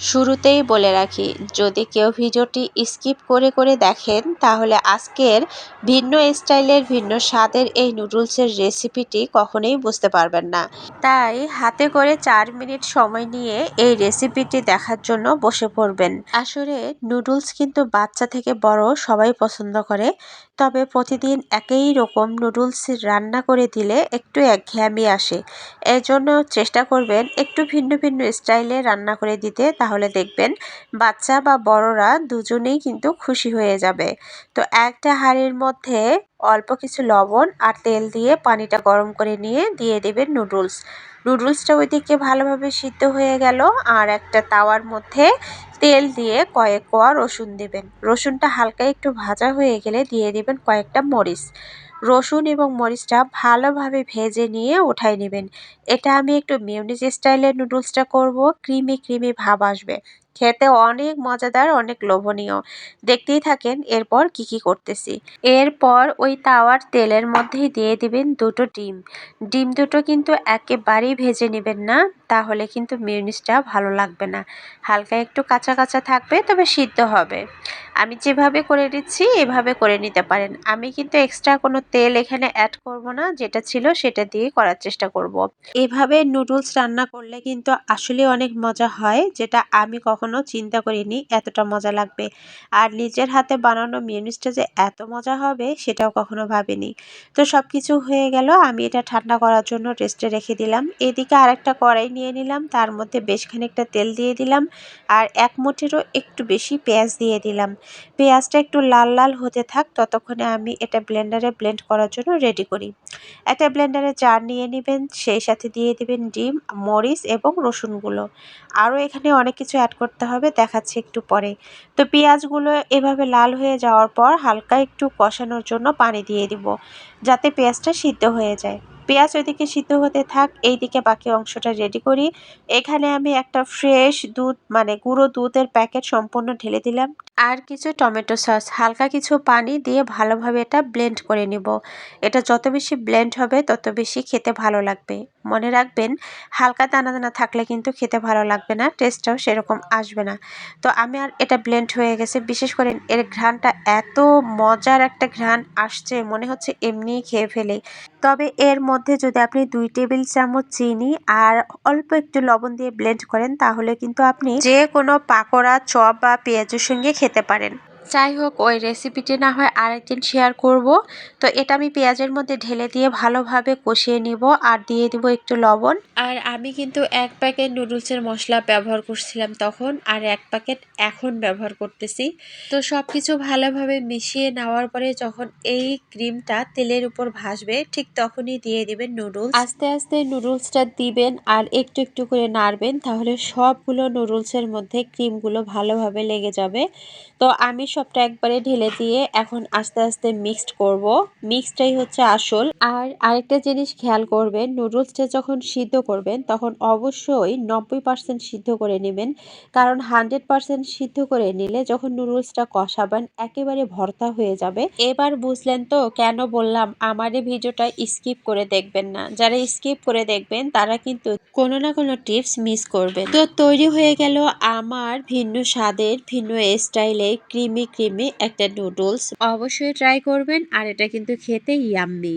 শুরুতেই বলে রাখি, যদি কেউ ভিডিওটি স্কিপ করে করে দেখেন, তাহলে আজকের ভিন্ন স্টাইলের, ভিন্ন স্বাদের এই নুডলসের রেসিপিটি কখনোই বুঝতে পারবেন না। তাই হাতে করে চার মিনিট সময় নিয়ে এই রেসিপিটি দেখার জন্য বসে পড়বেন। আসলে নুডলস কিন্তু বাচ্চা থেকে বড় সবাই পছন্দ করে, তবে প্রতিদিন একই রকম নুডলস রান্না করে দিলে একটু একঘেয়ামি আসে। এজন্য চেষ্টা করবেন একটু ভিন্ন ভিন্ন স্টাইলে রান্না করে দিতে তাহলে দেখবেন বাচ্চা বা বড়রা দুজনেই কিন্তু খুশি হয়ে যাবে। তো একটা হাঁড়ির মধ্যে অল্প কিছু লবণ আর তেল দিয়ে পানিটা গরম করে নিয়ে দিয়ে দেবেন নুডলস। নুডলসটা ওইদিকে ভালোভাবে সিদ্ধ হয়ে গেল আর একটা তাওয়ার মধ্যে তেল দিয়ে কয়েক কোয়া রসুন দেবেন। রসুনটা হালকা একটু ভাজা হয়ে গেলে দিয়ে দেবেন কয়েকটা মরিচ। রসুন এবং মরিচটা ভালোভাবে ভেজে নিয়ে উঠাই নেবেন। এটা আমি একটু মিউনিজ স্টাইলের নুডলসটা করব ক্রিমি ক্রিমি ভাব আসবে। খেতে অনেক মজাদার, অনেক লোভনীয়। দেখতেই থাকেন এরপর কি কি করতেছি। এরপর ওই তাওয়ার তেলের মধ্যেই দিয়ে দিবেন দুটো ডিম। ডিম দুটো কিন্তু একেবারেই ভেজে নেবেন না, তাহলে কিন্তু মিউনিসটা ভালো লাগবে না। হালকা একটু কাঁচা কাঁচা থাকবে, তবে সিদ্ধ হবে। আমি যেভাবে করে দিচ্ছি, এভাবে করে নিতে পারেন। আমি কিন্তু এক্সট্রা কোনো তেল এখানে অ্যাড করব না, যেটা ছিল সেটা দিয়ে করার চেষ্টা করব। এভাবে নুডলস রান্না করলে কিন্তু আসলে অনেক মজা হয়, যেটা আমি কখনো চিন্তা করিনি এতটা মজা লাগবে। আর নিজের হাতে বানানো মিউনিসটা যে এত মজা হবে, সেটাও কখনো ভাবিনি। তো সব কিছু হয়ে গেল, আমি এটা ঠান্ডা করার জন্য রেস্টে রেখে দিলাম। এদিকে আরেকটা কড়াই নিয়ে নিলাম, তার মধ্যে বেশ খানিকটা তেল দিয়ে দিলাম। আর এক মুঠেরও একটু বেশি পেঁয়াজ দিয়ে দিলাম। পেঁয়াজটা একটু লাল লাল হতে থাক, ততক্ষণে আমি এটা ব্লেন্ডারে ব্লেন্ড করার জন্য রেডি করি। একটা ব্লেন্ডারে জার নিয়ে নেবেন, সেই সাথে দিয়ে দিবেন ডিম, মরিচ এবং রসুনগুলো। আরও এখানে অনেক কিছু অ্যাড করতে হবে, দেখাচ্ছি একটু পরে। তো পেঁয়াজগুলো এভাবে লাল হয়ে যাওয়ার পর হালকা একটু কষানোর জন্য পানি দিয়ে দিব, যাতে পেঁয়াজটা সিদ্ধ হয়ে যায়। পেঁয়াজ ওইদিকে সিদ্ধ হতে থাক, এইদিকে বাকি অংশটা রেডি করি। এখানে আমি একটা ফ্রেশ দুধ মানে গুঁড়ো দুধের প্যাকেট সম্পূর্ণ ঢেলে দিলাম। আর কিছু টমেটো সস হালকা কিছু পানি দিয়ে ভালোভাবে এটা ব্লেন্ড করে নিব। এটা যত বেশি ব্লেন্ড হবে, তত বেশি খেতে ভালো লাগবে। মনে রাখবেন, হালকা দানা দানা থাকলে কিন্তু খেতে ভালো লাগবে না টেস্টটাও সেরকম আসবে না। তো আমি আর এটা ব্লেন্ড হয়ে গেছে। বিশেষ করে এর ঘ্রাণটা এত মজার একটা ঘ্রাণ আসছে, মনে হচ্ছে এমনিই খেয়ে ফেলে। তবে এর মধ্যে যদি আপনি দুই টেবিল চামচ চিনি আর অল্প একটু লবণ দিয়ে ব্লেন্ড করেন, তাহলে কিন্তু আপনি যে কোনো পাকোড়া, চপ বা পেঁয়াজের সঙ্গে খেতে পারেন। যাই হোক, ওই রেসিপিটি না হয় আরেকদিন শেয়ার করব। তো এটা আমি পেঁয়াজের মধ্যে ঢেলে দিয়ে ভালোভাবে কষিয়ে নিব আর দিয়ে দিব একটু লবণ। আর আমি কিন্তু এক প্যাকেট নুডলসের মশলা ব্যবহার করছিলাম তখন আর এক প্যাকেট এখন ব্যবহার করতেছি। তো সব কিছু ভালোভাবে মিশিয়ে নেওয়ার পরে যখন এই ক্রিমটা তেলের উপর ভাসবে, ঠিক তখনই দিয়ে দিবেন নুডলস আস্তে আস্তে নুডলসটা দিবেন আর একটু একটু করে নাড়বেন, তাহলে সবগুলো নুডলসের মধ্যে ক্রিমগুলো ভালোভাবে লেগে যাবে। তো আমি সবটা একবারে ঢেলে দিয়ে এখন আস্তে আস্তে মিক্সড করব। মিক্সটাই হচ্ছে আসল। আর আরেকটা জিনিস খেয়াল করবেন নুডলসটা যখন সিদ্ধ করবেন, তখন অবশ্যই নব্বই পার্সেন্ট সিদ্ধ করে নেবেন। কারণ হান্ড্রেড পার্সেন্ট সিদ্ধ করে নিলে যখন নুডলসটা কষাবেন, একেবারে ভর্তা হয়ে যাবে। এবার বুঝলেন তো, কেন বললাম, আমার এই ভিডিওটা স্কিপ করে দেখবেন না। যারা স্কিপ করে দেখবেন, তারা কিন্তু কোনো না কোনো টিপস মিস করবেন। তো তৈরি হয়ে গেল আমার ভিন্ন স্বাদের, ভিন্ন স্টাইলে ক্রিমি ক্রিমি একটা নুডলস অবশ্যই ট্রাই করবেন আর এটা কিন্তু খেতে ইয়াম্মি